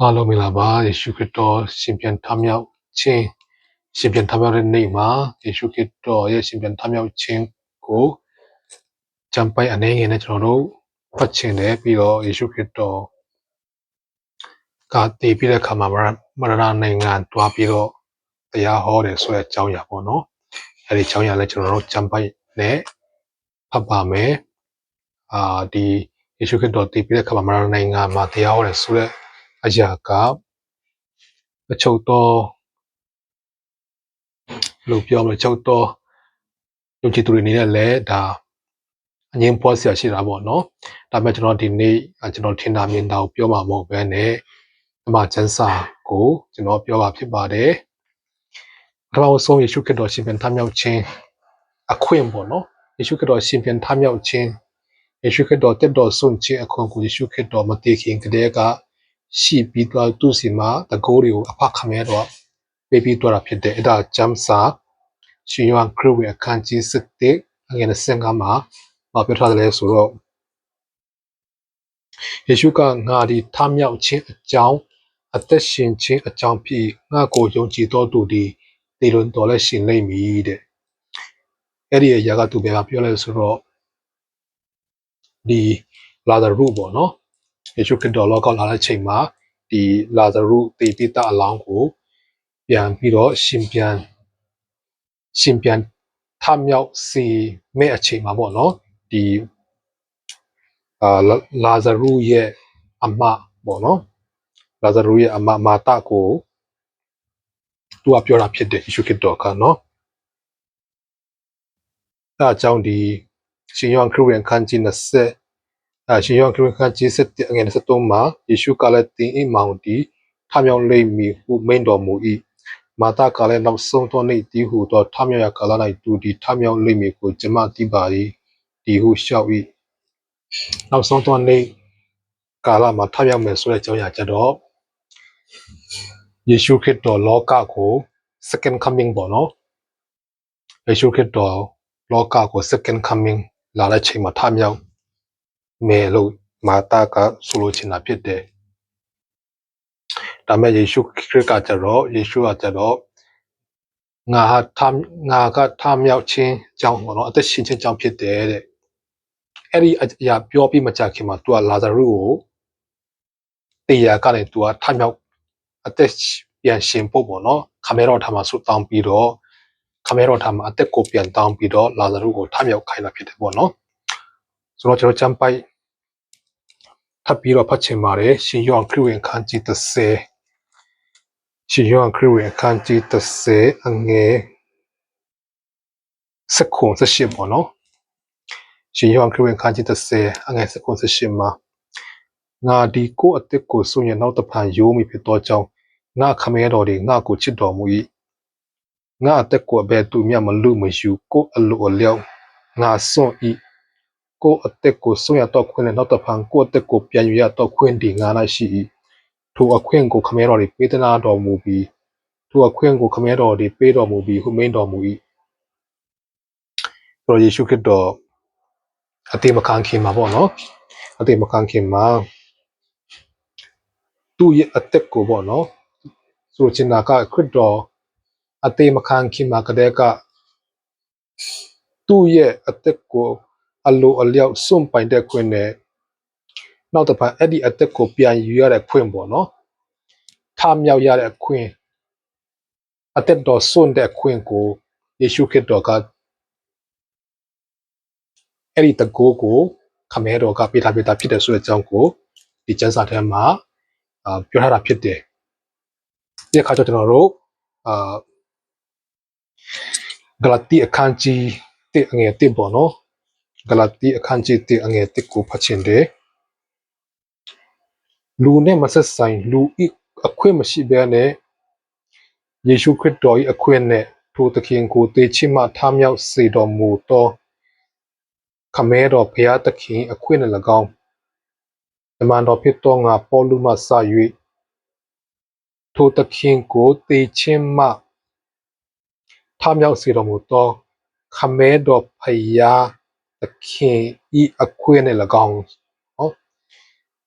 အားလုံးမင်္ဂလာပါယေရှုခရစ်တော်ရှင်ပြန်ထမြောက်ခြင်းရှင်ပြန်ထမြောက်တဲ့နေ့မှာယေရှုခရစ်တော်ရဲ့ရှင်ပြန်ထမြောက်ခြင်းကိုကြံပိုင်အနေငယ်နဲ့ကျွန်တော်တို့ဖတ်ချင်တယ်ပြီးတော့ယေရှုခရစ်တော်ကတည်ပြီးတဲ့အခါမှာမရဏနိုင်ငံတွားပြီးတော့တရားဟောတယ်ဆိုတဲ့အကြောင်းအရာပေါ့နော်အဲဒီအကြောင်းအရာလည်းကျွန်တော်တို့ကြံပိုင်နဲ့ဖတ်ပါမယ်အာဒီယေရှုခရစ်တော်တည်ပြီးတဲ့အခါမှာမရဏနိုင်ငံမှာတရားဟောတယ်ဆိုတဲ့ အရာကအချုပ်သောလို့ပြောမလဲချုပ်သောယုံကြည်သူတွေအနေနဲ့လည်းဒါအငင်းပွားဆရာရှိတာပေါ့နော်ဒါပေမဲ့ကျွန်တော်ဒီနေ့ကျွန်တော်ထင်တာမြင်တာကိုပြောမှာမဟုတ်ဘဲနဲ့အမှချမ်းစာကိုကျွန်တော်ပြောပါဖြစ်ပါတယ်ပထမဆုံးယေရှုခရစ်တော်ရှင်ပြန်ထမြောက်ခြင်းအခွင့်ပေါ့နော်ယေရှုခရစ်တော်ရှင်ပြန်ထမြောက်ခြင်းယေရှုခရစ်တော်တက်တော်ဆုံးခြင်းအခွင့်ကိုယေရှုခရစ်တော်မတည်ခင်ကတည်းက ရှိပြီးတော့သူ့စီမှာတကိုးတွေကိုအဖခမဲတော့ပေးပြီးတော့တာဖြစ်တယ်အဲ့ဒါဂျမ်စာရှင်ယောဟန်ခရစ်ဝင်အခန်းကြီး7အငယ်25မှာမပြောထားတယ်လဲဆိုတော့ယေရှုကငါဒီထမြောက်ခြင်းအကြောင်းအသက်ရှင်ခြင်းအကြောင်းဖြစ်ငါကိုယုံကြည်တော်သူဒီတေလွန်တော်လဲရှင်လိမ့်မည်တဲ့အဲ့ဒီအရာကသူဘယ်မှာပြောလဲဆိုတော့ဒီလာဇာရုပေါ့နော် ယေရှုခရစ်တော်လောကလာတဲ့ချိန်မှာဒီလာဇာရုတေပိတအလောင်းကိုပြန်ပြီးတော့ရှင်ပြန်ရှင်ပြန်ထမြောက်စီမဲ့အချိန်မှာပေါ့နော်ဒီအာလာဇာရုရဲ့အမပေါ့နော်လာဇာရုရဲ့အမမာတာကိုသူကပြောတာဖြစ်တယ်ယေရှုခရစ်တော်ကနော်အဲအကြောင်းဒီရှင်ယောဟန်ခရစ်ဝင်ခန်းကြီး20 အဲရှင်ယောဟန်ခရစ်ဝင်ခန်းကြီး7အငယ်23မှာယေရှုကလည်းတင်းအိမ်မောင်ဒီထမြောက်လိမ့်မည်ဟုမိန့်တော်မူ၏မာတာကလည်းနောက်ဆုံးသောနေ့တည်ဟုသောထမြောက်ရာကာလ၌သူဒီထမြောက်လိမ့်မည်ကိုကျွန်မသိပါ၏ဒီဟုလျှောက်၏နောက်ဆုံးသောနေ့ကာလမှာထမြောက်မယ်ဆိုတဲ့အကြောင်းအရာကြတော့ယေရှုခရစ်တော်လောကကို second coming ပေါ့နော်ယေရှုခရစ်တော်လောကကို second coming လာတဲ့ချိန်မှာထမြောက် မယ်လို့မာတာကဆိုလိုချင်တာဖြစ်တယ်ဒါမဲ့ယေရှုခရစ်ကကြတော့ယေရှုကကြတော့ငါဟာထငါကထမြောက်ခြင်းကြောင့်ပေါ့နော်အသက်ရှင်ခြင်းကြောင့်ဖြစ်တယ်တဲ့အဲ့ဒီအရာပြောပြီးမကြခင်မှာ तू ကလာဇာရုကိုတရားကနေ तू ကထမြောက်အသက်ပြန်ရှင်ဖို့ပေါ့နော်ခမဲတော်ထမှာဆုတောင်းပြီးတော့ခမဲတော်ထမှာအသက်ကိုပြန်တောင်းပြီးတော့လာဇာရုကိုထမြောက်ခိုင်းတာဖြစ်တယ်ပေါ့နော်ဆိုတော့ကျွန်တော်ချမ်းပိုက် ထပ်ပြီးတော့ဖတ်ချင်ပါတယ်ရှင်ယောဟန်ခရစ်ဝင်ခန်းကြီး30ရှင်ယောဟန်ခရစ်ဝင်အခန်းကြီး30အငယ်စကုံစရှိပေါ့နော်ရှင်ယောဟန်ခရစ်ဝင်အခန်းကြီး30အငယ်စကုံစရှိမှာငါဒီကိုအစ်ကိုဆုညနောက်တဖန်ယိုးမိဖြစ်သောကြောင့်ငါခမဲတော်တွေငါကိုချစ်တော်မူ၏ငါအသက်ကိုဘယ်သူမျှမလူမယူကိုအလိုအလျောက်ငါစွန့်၏ ကိုအသက်ကိုစွန့်ရတော့ခွင့်နဲ့နောက်တဖန်ကိုအသက်ကိုပြန်ယူရတော့ခွင့်ဒီငါ၌ရှိ၏ထိုအခွင့်ကိုခမဲတော်တွေပေးသနာတော်မူပြီးထိုအခွင့်ကိုခမဲတော်တွေပေးတော်မူပြီးဟုမိန်တော်မူ၏ဆိုတော့ယေရှုခရစ်တော်အသေးမခံခင်မှာပေါ့နော်အသေးမခံခင်မှာသူ့ရဲ့အသက်ကိုပေါ့နော်ဆိုချင်တာကခရစ်တော်အသေးမခံခင်မှာကတည်းကသူ့ရဲ့အသက်ကို အလိုအလျောက်စွန့်ပိုင်တဲ့ခွင့်နဲ့နောက်တစ်ဖက်အဲ့ဒီအသက်ကိုပြန်ယူရတဲ့ခွင့်ပေါ့နော်ထားမြောက်ရတဲ့ခွင့်အသက်တော်စွန့်တဲ့ခွင့်ကိုယေရှုခရစ်တော်ကအဲ့ဒီတကိုးကိုခမဲတော်ကပေးထားပေးတာဖြစ်တယ်ဆိုတဲ့အကြောင်းကိုဒီကျမ်းစာထဲမှာအာပြောထားတာဖြစ်တယ်ဒီအခါကျတော့ကျွန်တော်တို့အာဂလာတိအခန်းကြီး1အငယ်1ပေါ့နော် ဂလာတိအခန်းကြီး1အငယ်1ကိုဖတ်ချင်တယ်လူနဲ့မဆက်ဆိုင်လူဤအခွင့်မရှိဘဲနဲ့ယေရှုခရစ်တော်၏အခွင့်နဲ့ထိုသခင်ကိုတေချစ်မှထားမြောက်စေတော်မူသောခမဲတော်ဘုရားသခင်အခွင့်နဲ့၎င်းဓမ္မတော်ဖြစ်သောငါပေါလုမှစ၍ထိုသခင်ကိုတေချစ်မှထားမြောက်စေတော်မူသောခမဲတော်ဘုရား သခင်ဤအခွင့်နဲ့၎င်း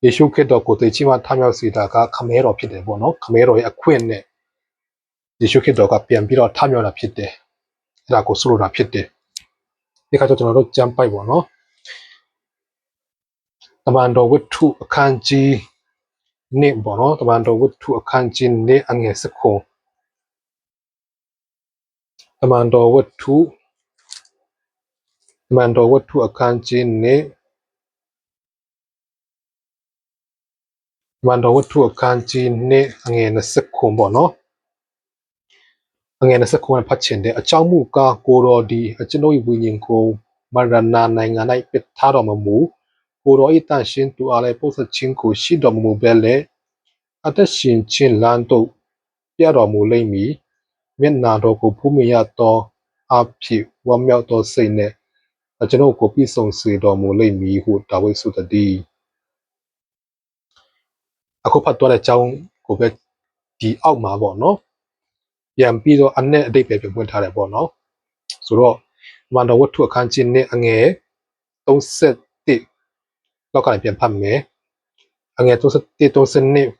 ယေရှုခရစ်တော်ကိုသိချင်းမှထမြောက်စေတာကခမဲတော်ဖြစ်တယ်ပေါ့နော်ခမဲတော်ရဲ့အခွင့်နဲ့ယေရှုခရစ်တော်ကပြန်ပြီးတော့ထမြောက်တာဖြစ်တယ်အဲ့ဒါကိုဆိုလိုတာဖြစ်တယ်ဒီခါကျတော့ကျွန်တော်တို့ကြမ်းပိုက်ပေါ့နော်တမန်တော်ဝတ္ထုအခန်းကြီးနေပေါ့နော်တမန်တော်ဝတ္ထုအခန်းကြီးနေအငယ်စခုတမန်တော်ဝတ္ထုတ မန်တော်ဝတ္ထုအခန်းကြီးနေတမန်တော်ဝတ္ထုအခန်းကြီးနေအငယ်20ခုပေါ့နော်အငယ်20ခုနဲ့ဖတ်ချင်တဲ့အကြောင်းမူကားကိုတော်ဒီအကျွန်ုပ်၏ဝိညာဉ်ကိုမရဏနိုင်ငံ၌ပစ်ထားတော်မမူကိုတော်၏တန်ရှင်းသူအားလည်းပုတ်ဆက်ခြင်းကိုရှိတော်မမူပဲလေအသက်ရှင်ခြင်းလမ်းတို့ပြတော်မူလိမ့်မည်မျက်နာတော်ကိုဖူးမြင်ရသောအဖြစ်ဝမ်းမြောက်သောစိတ်နဲ့ အကျွန်ုပ်ကိုပြည့်စုံစေတော်မူလိမ့်မည်ဟုဒါဝိဒ်ဆိုတည်းအခုဖတ်သွားတဲ့အကြောင်းကိုပဲဒီအောက်မှာပေါ့နော်ပြန်ပြီးတော့အနဲ့အတိတ်ပဲပြန်ဖွင့်ထားတယ်ပေါ့နော်ဆိုတော့မန္တဝတ္ထုအခန်းကြီးနဲ့အငယ်31လောက်ကနေပြန်ဖတ်မယ်အငယ်31 32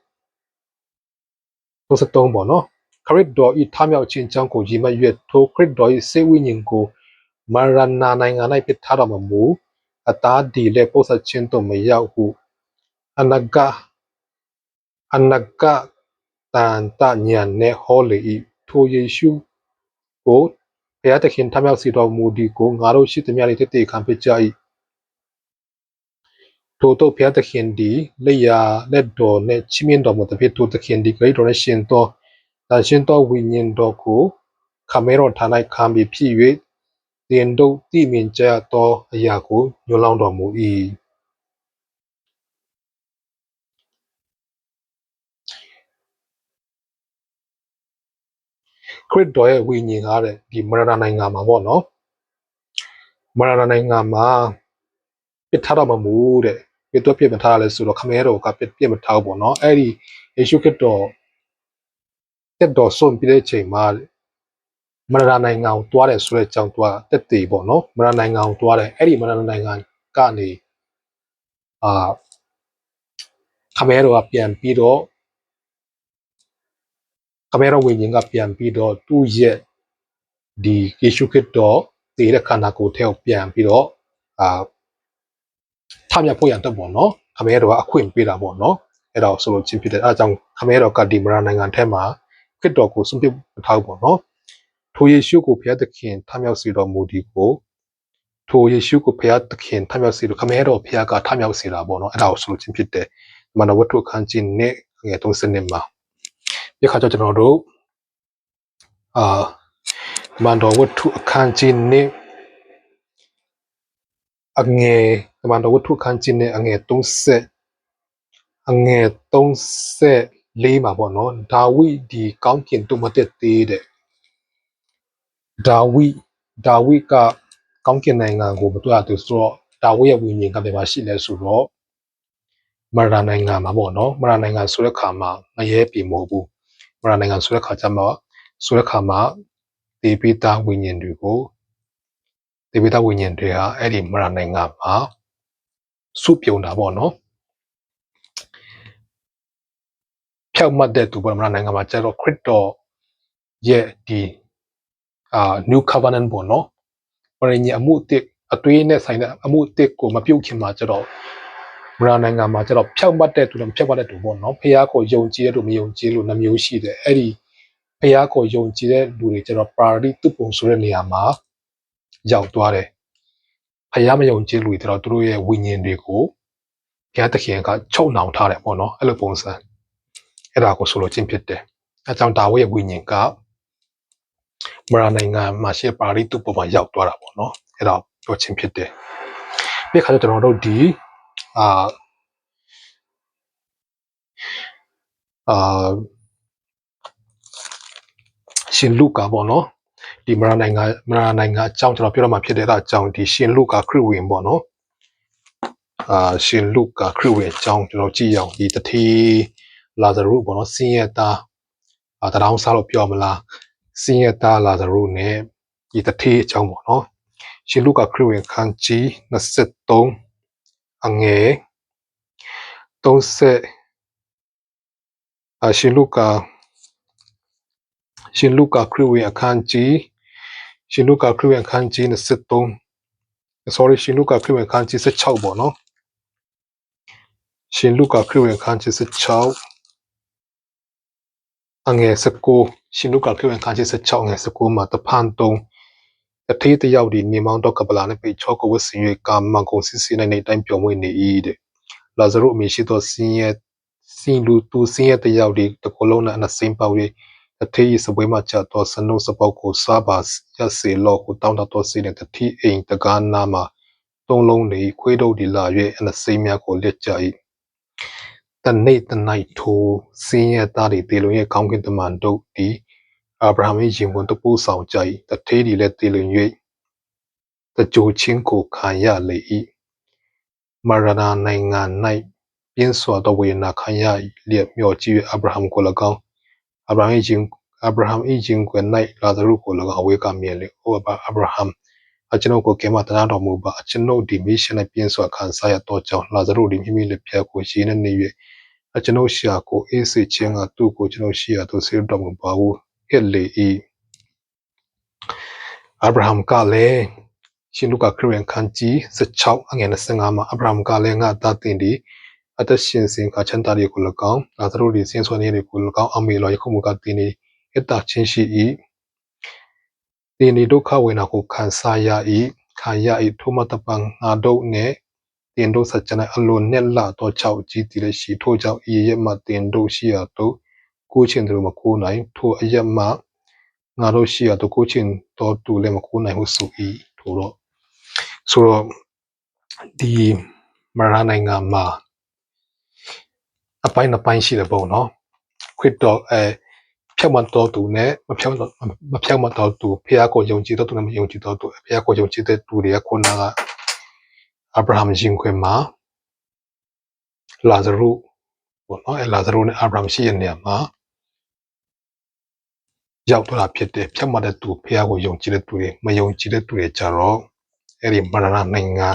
33ပေါ့နော်ခရစ်တော်ဤထမြောက်ခြင်းကြောင့်ကိုရည်မှတ်၍ထိုခရစ်တော်ဤစေဝိညာဉ်ကို မရဏနိုင်ငံ၌ပြထားတော်မူအသားဒီလည်းပို့ဆက်ခြင်းတို့မရောက်ဟုအနကအနကတန်တညာနဲ့ဟောလေဤထိုယေရှုကိုဘုရားသခင်ထမြောက်စေတော်မူဒီကိုငါတို့ရှိသမျှလေးတည်တည်ခံဖြစ်ကြ၏ထို့သောဘုရားသခင်သည်လက်ရာလက်တော်နှင့်ချီးမြှင့်တော်မူသဖြင့်ထိုသခင်သည်ဂရိတော်နှင့်ရှင်သောတန်ရှင်သောဝိညာဉ်တော်ကိုခမဲတော်ဌာနခံပြီးဖြစ်၍ တင်တို့သိမြင်ကြသောအရာကို ညွှန်လောင်းတော်မူ၏ခရစ်တော်ရဲ့ဝိညာဉ်ကားတဲ့ဒီမရဏနိုင်ငံမှာပေါ့နော်မရဏနိုင်ငံမှာပြစ်ထားတော့မမူတဲ့ပြစ်တော့ပြစ်မထားလဲဆိုတော့ခမဲတော်ကပြစ်ပြစ်မထားဘူးပေါ့နော်အဲ့ဒီယေရှုခရစ်တော်တက်တော်ဆုံးပြတဲ့ချိန်မှာ မရဏနိုင်ငံကိုတွားတယ်ဆိုတဲ့အကြောင်းတွားတက်တည်ပေါ့နော်မရဏနိုင်ငံကိုတွားတယ်အဲ့ဒီမရဏနိုင်ငံကနေအာခမဲတော်ကပြန်ပြီးတော့ခမဲတော်ဝိညာဉ်ကပြန်ပြီးတော့သူ့ရဲ့ဒီယေရှုခရစ်တော်တည်တဲ့ခန္ဓာကိုယ်ထဲကိုပြန်ပြီးတော့အာထမြောက်ဖို့ရန်တက်ပေါ့နော်ခမဲတော်ကအခွင့်ပေးတာပေါ့နော်အဲ့ဒါကိုဆိုလို့ချင်းဖြစ်တယ်အဲအကြောင်းခမဲတော်ကဒီမရနိုင်ငံထဲမှာခရစ်တော်ကိုစွန့်ပစ်မထားဘူးပေါ့နော် ထိုယေရှုကိုဘုရားသခင်ထမြောက်စေတော်မူဒီကိုထိုယေရှုကိုဘုရားသခင်ထမြောက်စေတော်ခမဲတော်ဘုရားကထမြောက်စေတာပေါ့နော်အဲ့ဒါကိုဆိုလို့ချင်းဖြစ်တယ်မနဝတ္ထုခန်းကြီးနဲ့ငယ်30နှစ်မှာဒီခါကျကျွန်တော်တို့အာမန္တော်ဝတ္ထုအခန်းကြီးနဲ့အငယ်မန္တော်ဝတ္ထုအခန်းကြီးနဲ့အငယ်30အငယ်34မှာပေါ့နော်ဒါဝိဒီကောင်းကင်တုမတက်သေးတဲ့ ဒါဝိဒါဝိကကောင်းကင်နိုင်ငံကိုမတွေ့ရသူဆိုတော့ဒါဝိရဲ့ဝိညာဉ်ကဘယ်မှာရှိလဲဆိုတော့မရနိုင်ငံမှာပေါ့နော်မရနိုင်ငံဆိုတဲ့ခါမှာငရဲပြီမဟုတ်ဘူးမရနိုင်ငံဆိုတဲ့ခါကျမှဆိုတဲ့ခါမှာဒေပိတာဝိညာဉ်တွေကိုဒေပိတာဝိညာဉ်တွေဟာအဲ့ဒီမရနိုင်ငံမှာစုပြုံတာပေါ့နော်ဖြောက်မှတ်တဲ့သူပေါ့မရနိုင်ငံမှာကျတော့ခရစ်တော်ရဲ့ဒီ အာ new covenant ပေါ့နော်ပရိညအမှုတစ်အသွေးနဲ့ဆိုင်တဲ့အမှုတစ်ကိုမပြုတ်ခင်မှာကျတော့မရနိုင်ငံမှာကျတော့ဖြောက်မှတ်တဲ့သူနဲ့ဖြောက်မှတ်တဲ့သူပေါ့နော်ဖះကိုယုံကြည်တဲ့သူမယုံကြည်လို့နှမျိုးရှိတယ်အဲ့ဒီဖះကိုယုံကြည်တဲ့လူတွေကျတော့ priority သူ့ပုံဆိုတဲ့နေရာမှာရောက်သွားတယ်ဖះမယုံကြည်လူတွေတော့သူတို့ရဲ့ဝိညာဉ်တွေကိုဘုရားသခင်ကချုပ်နှောင်ထားတယ်ပေါ့နော်အဲ့လိုပုံစံအဲ့ဒါကိုဆိုလိုခြင်းဖြစ်တယ်အဲကြောင့်ဒါဝိရဲ့ဝိညာဉ်က မရနိုင်ငံမှာရှိပါရီသူ့ပုံမှာရောက်သွားတာပေါ့နော်အဲ့ဒါပြောခြင်းဖြစ်တယ်ပြီးခါကျကျွန်တော်တို့ဒီအာအာရှင်လူကာပေါ့နော်ဒီမရနိုင်ငံမရနိုင်ငံအကြောင်းကျွန်တော်ပြောရမှာဖြစ်တဲ့အကြောင်းဒီရှင်လူကာခရစ်ဝင်ပေါ့နော်အာရှင်လူကာခရစ်ဝင်အကြောင်းကျွန်တော်ကြည့်ရအောင်ဒီတတိလာဇရုပေါ့နော်စင်းရတာအာတရောင်းစားလို့ပြောမလား စင်းရတာလာဇရုနဲ့ဒီတတိအကြောင်းပေါ့နော်ရှင်လူကာခရစ်ဝင်ခန်းကြီး23အငယ်30အရှင်လုကာရှင်လုကာခရစ်ဝင်အခန်းကြီးရှင်လုကာခရစ်ဝင်အခန်းကြီး23 sorry ရှင်လုကာခရစ်ဝင်အခန်းကြီး16ပေါ့နော်ရှင်လုကာခရစ်ဝင်အခန်းကြီး16အငယ်19 ရှင်လုကာခရစ်ဝင်အခန်းကြီး16ငယ်19မှာတဖန်တုံးအထေးတယောက်ဒီနေမောင်းတော့ကပလာနဲ့ပေချောကဝဆင်၍ကာမန်ကုန်စစ်စစ်နိုင်နေတိုင်းပြောင်းမွေးနေ၏တဲ့လာဇရုအမည်ရှိသောဆင်းရဲဆင်းလူသူဆင်းရဲတယောက်ဒီတကလုံးနဲ့အနစိမ့်ပေါ၍အထေး၏စပွဲမှချသောစနုစပေါက်ကိုစားပါရစေလောဟုတောင်းတတော်စီတဲ့တတိအိမ်တကားနာမှာသုံးလုံးနေခွေးတို့ဒီလာ၍အနစိမ့်များကိုလက်ကြ၏ တနေ့တနိုင်ထိုဆင်းရဲသားတွေတေလုံရဲ့ကောင်းကင်တမန်တို့သည်အာဗြဟံ၏ရင်ဝင်တပူဆောင်ကြ၏တထေးဒီလည်းတေလုံ၍တကြိုချင်းကိုခံရလေ၏မရဏနိုင်ငံ၌ပြင်းစွာသောဝေဒနာခံရလျက်မျှော်ကြည့်၍အာဗြဟံကို၎င်းအာဗြဟံ၏ရင်အာဗြဟံ၏ရင်ကွယ်၌လာဇရုကို၎င်းအဝေးကမြင်လေ။အိုအာဗြဟံအကျွန်ုပ်ကိုကဲမတနာတော်မူပါအကျွန်ုပ်ဒီမိရှင်၌ပြင်းစွာခံစားရသောကြောင့်လာဇရုဒီမိမိလက်ဖြတ်ကိုရည်နှနေ၍ အကျွန်ုပ်ရှာကိုအေးစေခြင်းကသူ့ကိုကျွန်ုပ်ရှိရသို့ဆေးတော်မူပါဟုဟစ်လေ၏အာဗြဟံကလည်းရှင်လုကာခရစ်ယာန်ခန်းကြီး16အငယ်25မှာအာဗြဟံကလည်းငါသားတင်ဒီအသက်ရှင်စဉ်ကချမ်းသာတွေကို၎င်းလာသတို့ဒီဆင်းဆွနေတွေကို၎င်းအမေလောယခုမကတင်ဒီအတချင်းရှိ၏တင်ဒီဒုက္ခဝေနာကိုခံစားရ၏ခံရ၏ထိုမတပံငါတို့နှင့် တင်တို့စကြနအလိုနဲ့လာတော့၆ကြီးတည်လည်းရှိထို့ကြောင့်ဤရဲ့မှတင်တို့ရှိရတော့ကိုချင်းတို့မကိုနိုင်ထိုအရက်မှငါတို့ရှိရတော့ကိုချင်းတော်တူလည်းမကိုနိုင်ဟုဆို၏ထို့တော့ဆိုတော့ဒီမရနိုင်ငံမှာအပိုင်းနှစ်ပိုင်းရှိတယ်ပေါ့နော်ခွစ်တော့အဲဖြောက်မှတော်သူနဲ့မဖြောက်တော့မဖြောက်မှတော်သူဖះကိုယုံကြည်တော်သူနဲ့မယုံကြည်တော်သူဖះကိုယုံကြည်တဲ့သူတွေကခုနက အဗြဟံရှင်ခွင်မှာလာဇရုပေါ့နော်အဲလာဇရုနဲ့အဗြဟံရှိတဲ့နေရာမှာရောက်တော့တာဖြစ်တယ်ဖြတ်မှတ်တဲ့သူဖះကိုယုံကြည်တဲ့သူတွေမယုံကြည်တဲ့သူတွေကြတော့အဲ့ဒီမရဏနိုင်ငံ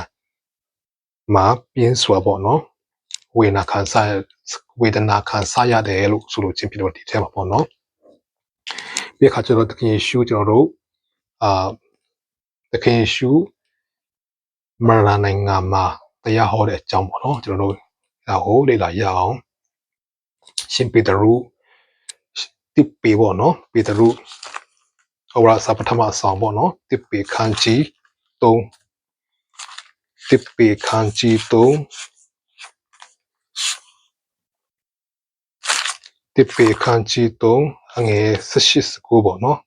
မှာပြင်းစွာပေါ့နော်ဝေဒနာခံစားဝေဒနာခံစားရတယ်လို့ဆိုလို့ချင်းဖြစ်တော့ဒီထဲမှာပေါ့နော်ဒီခါကျတော့တခင်ယေရှုကျွန်တော်တို့အာတခင်ယေရှု မရဏနိုင်ငံမှာတရားဟောတဲ့အကြောင်းပေါ့နော်ကျွန်တော်တို့ဒါကိုလေ့လာရအောင်ရှင်ပေတရုတစ်ပေပေါ့နော်ပေတရုဟောရစာပထမဆောင်ပေါ့နော်တစ်ပေခန်းကြီး3တစ်ပေခန်းကြီး3တစ်ပေခန်းကြီး3အငယ်18 19ပေါ့နော်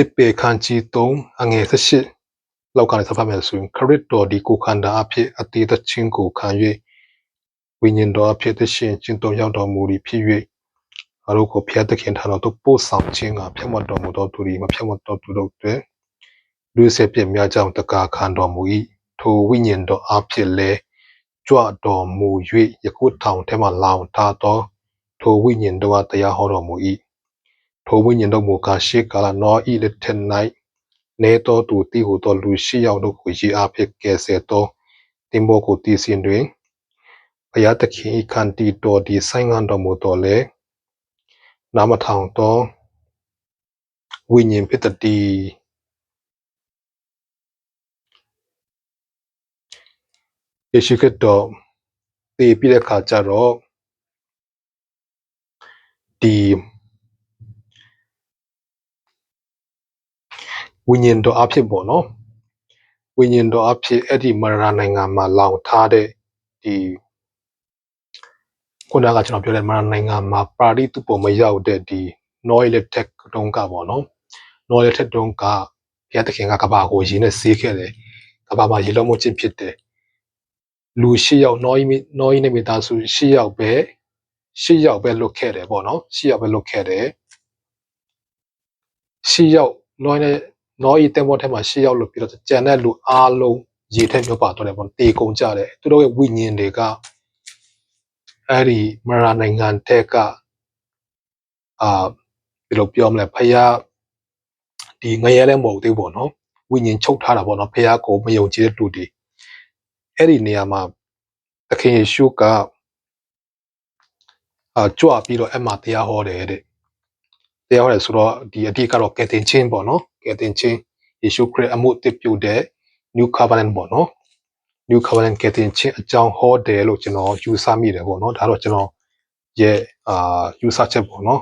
တစ်ပေခန်းကြီး3အငယ်18လောက်ကနေစဖတ်မယ်ဆိုရင်ခရစ်တော်ဒီကိုခန္ဓာအဖြစ်အသေးသက်ချင်းကိုခံ၍ဝိညာဉ်တော်အဖြစ်သရှင်ချင်းတော်ရောက်တော်မူသည်ဖြစ်၍အရုပ်ကိုဖျက်သခင်ထံတော်သို့ပို့ဆောင်ခြင်းကဖြတ်မတ်တော်မူသောသူသည်မဖြတ်မတ်တော်သူတို့တွင်လူစေပြည့်များကြောင့်တကာခံတော်မူ၏ထိုဝိညာဉ်တော်အဖြစ်လည်းကြွတော်မူ၍ယခုထောင်ထဲမှလောင်ထားသောထိုဝိညာဉ်တော်ကတရားဟောတော်မူ၏ ထိုဝိညာဉ်တော်မူကားရှေးကာလနောဤလက်ထက်၌နေတော်သူတိဟုသောလူရှိရောက်တို့ကိုရေအားဖြင့်ကယ်ဆယ်သောတင်ဘောကိုတည်စင်တွင်ဘုရားသခင်ဤခန္တီတော်ဒီဆိုင်ငံတော်မူတော်လေနာမထောင်သောဝိညာဉ်ဖြစ်တည်းယေရှုခရစ်တော်တည်ပြီးတဲ့ခါကျတော့ဒီ ဝိညာဉ်တော်အဖြစ်ပေါ့နော်ဝိညာဉ်တော်အဖြစ်အဲ့ဒီမရဏနိုင်ငံမှာလောင်ထားတဲ့ဒီခုနကကျွန်တော်ပြောတဲ့မရဏနိုင်ငံမှာပါဠိတုပေါ်မရောက်တဲ့ဒီ noise လက်ထက်တုန်းကပေါ့နော် noise လက်ထက်တုန်းကဘုရားသခင်ကကဘာကိုရင်းနဲ့ဆေးခဲ့တယ်ကဘာမှာရေလုံးမချင်းဖြစ်တယ်လူ၈ယောက် noise noise နဲ့မိသားစု၈ယောက်ပဲ၈ယောက်ပဲလွတ်ခဲ့တယ်ပေါ့နော်၈ယောက်ပဲလွတ်ခဲ့တယ်၈ယောက် noise နဲ့ နောဤတင်ဘောထဲမှာရှေ့ရောက်လို့ပြီးတော့ကြံတဲ့လူအားလုံးရေထက်မျိုးပါတော့တယ်ပေါ့တေကုန်ကြတယ်သူတို့ရဲ့ဝိညာဉ်တွေကအဲ့ဒီမရာနိုင်ငံတက်ကအာဘယ်လိုပြောမလဲဖယားဒီငရဲလည်းမဟုတ်သေးဘူးပေါ့နော်ဝိညာဉ်ချုပ်ထားတာပေါ့နော်ဖះကိုမယုံကြည်တဲ့လူတွေအဲ့ဒီနေရာမှာသခင်ယေရှုကအာကြွပြီးတော့အမှတရားဟောတယ်တဲ့ တရားဟောတယ်ဆိုတော့ဒီအတိကတော့ကယ်တင်ခြင်းပေါ့နော်ကယ်တင်ခြင်းယေရှုခရစ်အမှုတစ်ပြုတဲ့ new covenant ပေါ့နော် new covenant ကယ်တင်ခြင်းအကြောင်းဟောတယ်လို့ကျွန်တော်ယူဆမိတယ်ပေါ့နော်ဒါတော့ကျွန်တော်ရဲ့အာယူဆချက်ပေါ့နော်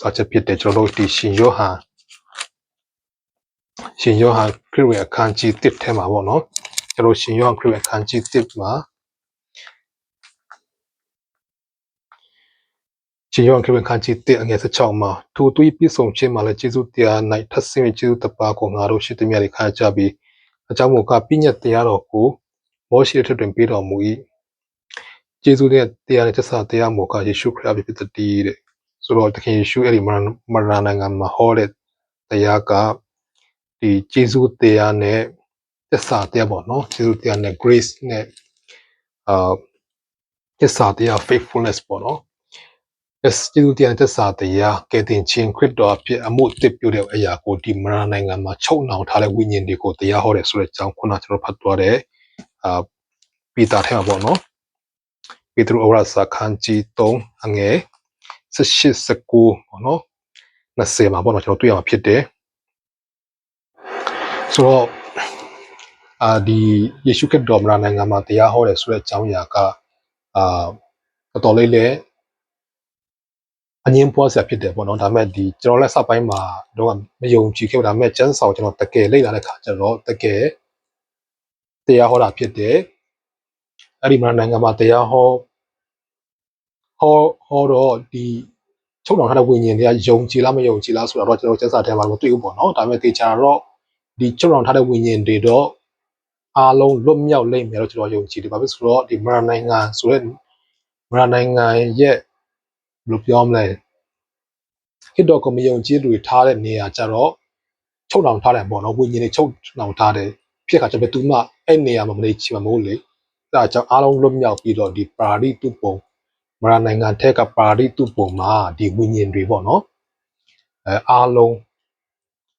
စာချက်ဖြစ်တဲ့ကျွန်တော်တို့ဒီရှင်ယောဟန်ရှင်ယောဟန်ခရစ်ဝင်အခန်းကြီး1ထဲမှာပေါ့နော်ကျွန်တော်ရှင်ယောဟန်ခရစ်ဝင်အခန်းကြီး1မှာ ရှင်ယောဟန်ခရစ်ဝင်အခန်းကြီး1အငယ်16မှာထိုသူ၏ပြည့်စုံခြင်းမှာလည်းယေရှုတရား၌ထပ်ဆင့်ယေရှုတပါးကိုငါတို့ရှိသည်များတွေခါကြပြီးအကြောင်းမူကားပြည့်ညတ်တရားတော်ကိုမောရှိထက်တွင်ပေးတော်မူ၏ယေရှုရဲ့တရားနဲ့သက်သာတရားမူကားယေရှုခရစ်အဖြစ်တည်တဲ့ဆိုတော့တခင်ယေရှုအဲ့ဒီမရနိုင်ငံမှာဟောတဲ့တရားကဒီကျေးဇူးတရားနဲ့သစ္စာတရားပေါ့နော်ကျေးဇူးတရားနဲ့ grace နဲ့အာသစ္စာတရား faithfulness ပေါ့နော် yes ကျေးဇူးတရားသစ္စာတရားကယ်တင်ခြင်းခရစ်တော်အဖြစ်အမှုတစ်ပြုတဲ့အရာကိုဒီမရနိုင်ငံမှာချုပ်နှောင်ထားတဲ့ဝိညာဉ်တွေကိုတရားဟောတယ်ဆိုတဲ့အကြောင်းခုနကျွန်တော်ဖတ်သွားတဲ့အာပီတာထဲမှာပေါ့နော်ပေတရုဩဝါဒစာခန်းကြီး3အငယ်18 19ပေါ့နော်20မှာပေါ့နော်ကျွန်တော်တွေ့ရမှာဖြစ်တယ်ဆိုတော့အာဒီယေရှုခရစ်တော်မရနိုင်ငံမှာတရားဟောတယ်ဆိုတဲ့အကြောင်းအရာကအာတော်တော်လေးလည်း အငင်းပွားစရာဖြစ်တယ်ပေါ့နော်ဒါပေမဲ့ဒီကျွန်တော်လက်စပိုင်းမှာတော့မယုံကြည်ခဲ့ဒါပေမဲ့ကျမ်းစာကိုကျွန်တော်တကယ်လေ့လာတဲ့ခါကျတော့တကယ်တရားဟောတာဖြစ်တယ်အဲ့ဒီမရနိုင်ငံမှာတရားဟောဟောဟောတော့ဒီချုပ်တော်ထားတဲ့ဝိညာဉ်တွေကယုံကြည်လားမယုံကြည်လားဆိုတော့ကျွန်တော်ကျမ်းစာထဲမှာမတွေ့ဘူးပေါ့နော်ဒါပေမဲ့တေချာတော့ဒီချုပ်တော်ထားတဲ့ဝိညာဉ်တွေတော့အားလုံးလွတ်မြောက်လိမ့်မယ်လို့ကျွန်တော်ယုံကြည်တယ်ဘာဖြစ်ဆိုတော့ဒီမရနိုင်ငံဆိုတဲ့မရနိုင်ငံရဲ့ ဘယ်လိုပြောမလဲဟစ်တော့ကမယုံကြည်သူတွေထားတဲ့နေရာကြတော့ချုပ်တောင်ထားတယ်ပေါ့နော်ဝိညာဉ်တွေချုပ်တောင်ထားတယ်ဖြစ်ခါကျဘယ်သူမှအဲ့နေရာမှာမနေချင်မှာမဟုတ်လေဒါကြောင့်အားလုံးလွတ်မြောက်ပြီးတော့ဒီပါရီတုပုံမရနိုင်ငံထက်ကပါရီတုပုံမှာဒီဝိညာဉ်တွေပေါ့နော်အဲအားလုံး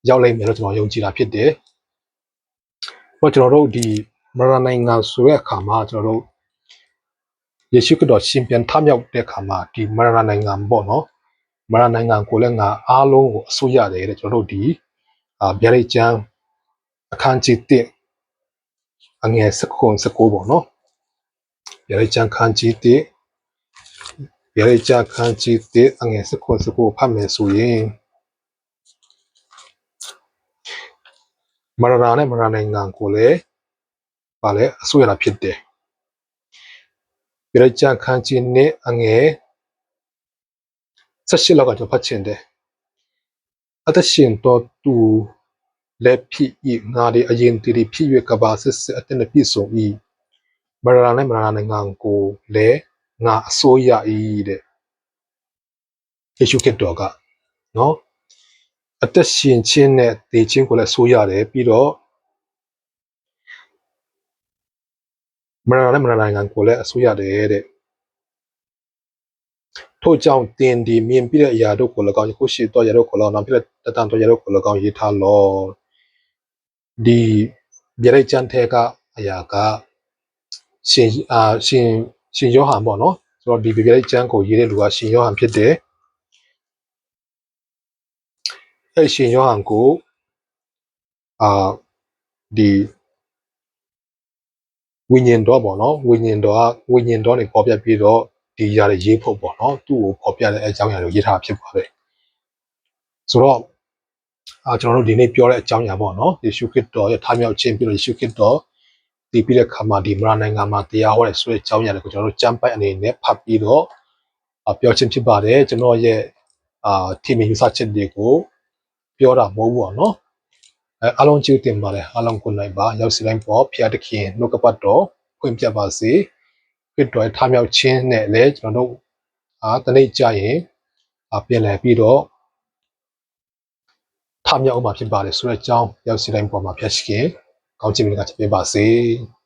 ရောက်လိမ့်မယ်လို့ကျွန်တော်ယုံကြည်တာဖြစ်တယ်။တော့ကျွန်တော်တို့ဒီမရနိုင်ငံဆိုတဲ့အခါမှာကျွန်တော်တို့ ယေရှုခရစ်တော်ရှင်ပြန်ထမြောက်တဲ့အခါမှာဒီမရနိုင်ငံပေါ့နော်မရနိုင်ငံကိုလည်းငါအားလုံးကိုအစိုးရတယ်တဲ့ကျွန်တော်တို့ဒီအာဗျာဒိတ်ကျမ်းအခန်းကြီး1အငယ်16 19ပေါ့နော်ဗျာဒိတ်ကျမ်းခန်းကြီး1ဗျာဒိတ်ကျမ်းခန်းကြီး1အငယ်16 19ဖတ်မယ်ဆိုရင်မရနာနဲ့မရနိုင်ငံကိုလည်းပါလဲအစိုးရတာဖြစ်တယ် ပြရချခန်းချင်းနဲ့အငယ်ဆက်ရှိလောက်ကကျွန်တော်ဖတ်ချင်တယ်အသက်ရှင်တော်သူလက်ဖြစ်ဤငါဒီအရင်တည်းဖြစ်၍ကဘာစစ်စစ်အတဲ့ပြည့်စုံဤမရနာနဲ့မရနာနိုင်ငံကိုလည်းငါအစိုးရဤတဲ့ယေရှုခရစ်တော်ကနော်အသက်ရှင်ခြင်းနဲ့တည်ခြင်းကိုလည်းဆိုရတယ်ပြီးတော့ မရဏနဲ့မရဏနိုင်ငံကိုလည်းအဆိုရတယ်တဲ့ထို့ကြောင့်တင်ဒီမြင်ပြတဲ့အရာတို့ကို၎င်းယခုရှိတော့ရတို့ကို၎င်းနောက်ပြတဲ့တတန်တော့ရတို့ကို၎င်းရေးထားလောဒီပြရိတ်ကျန်ထဲကအရာကရှင်အာရှင်ရှင်ယောဟန်ပေါ့နော်ဆိုတော့ဒီပြရိတ်ကျန်ကိုရေးတဲ့လူကရှင်ယောဟန်ဖြစ်တယ်အဲ့ရှင်ယောဟန်ကိုအာဒီ ဝိညာဉ်တော်ပေါ့နော်ဝိညာဉ်တော်ကဝိညာဉ်တော်နေပေါ်ပြပြီးတော့ဒီຢာတွေရေးဖို့ပေါ့နော်သူ့ကိုပေါ်ပြတဲ့အကြောင်းအရာကိုရေးထားဖြစ်ပါတယ်ဆိုတော့အာကျွန်တော်တို့ဒီနေ့ပြောတဲ့အကြောင်းအရာပေါ့နော်ယေရှုခရစ်တော်ရဲ့ထားမြောက်ခြင်းပြီးတော့ယေရှုခရစ်တော်ဒီပြီးတဲ့ခါမှာဒီမရနိုင်ငံမှာတရားဟောတဲ့ဆိုတဲ့အကြောင်းအရာတွေကိုကျွန်တော်တို့ကြံပိုက်အနေနဲ့ဖတ်ပြီးတော့ပြောခြင်းဖြစ်ပါတယ်ကျွန်တော်ရဲ့အာထီမီယူဆချက်တွေကိုပြောတာမဟုတ်ဘူးပေါ့နော် အဲအားလုံးကျေးဇူးတင်ပါတယ်အားလုံးကိုနိုင်ပါရောက်စီတိုင်းပေါ်ဖျားတခင်နှုတ်ကပတ်တော်ဖွင့်ပြပါစေခရစ်တော်ထားမြောက်ခြင်းနဲ့လည်းကျွန်တော်တို့အာတနေ့ကြရင်အပြန်လည်ပြီးတော့ထားမြောက်အောင်မှာဖြစ်ပါတယ်ဆိုတဲ့အကြောင်းရောက်စီတိုင်းပေါ်မှာဖျက်ရှိခင်ကောင်းချီးမင်္ဂလာချပေးပါစေ။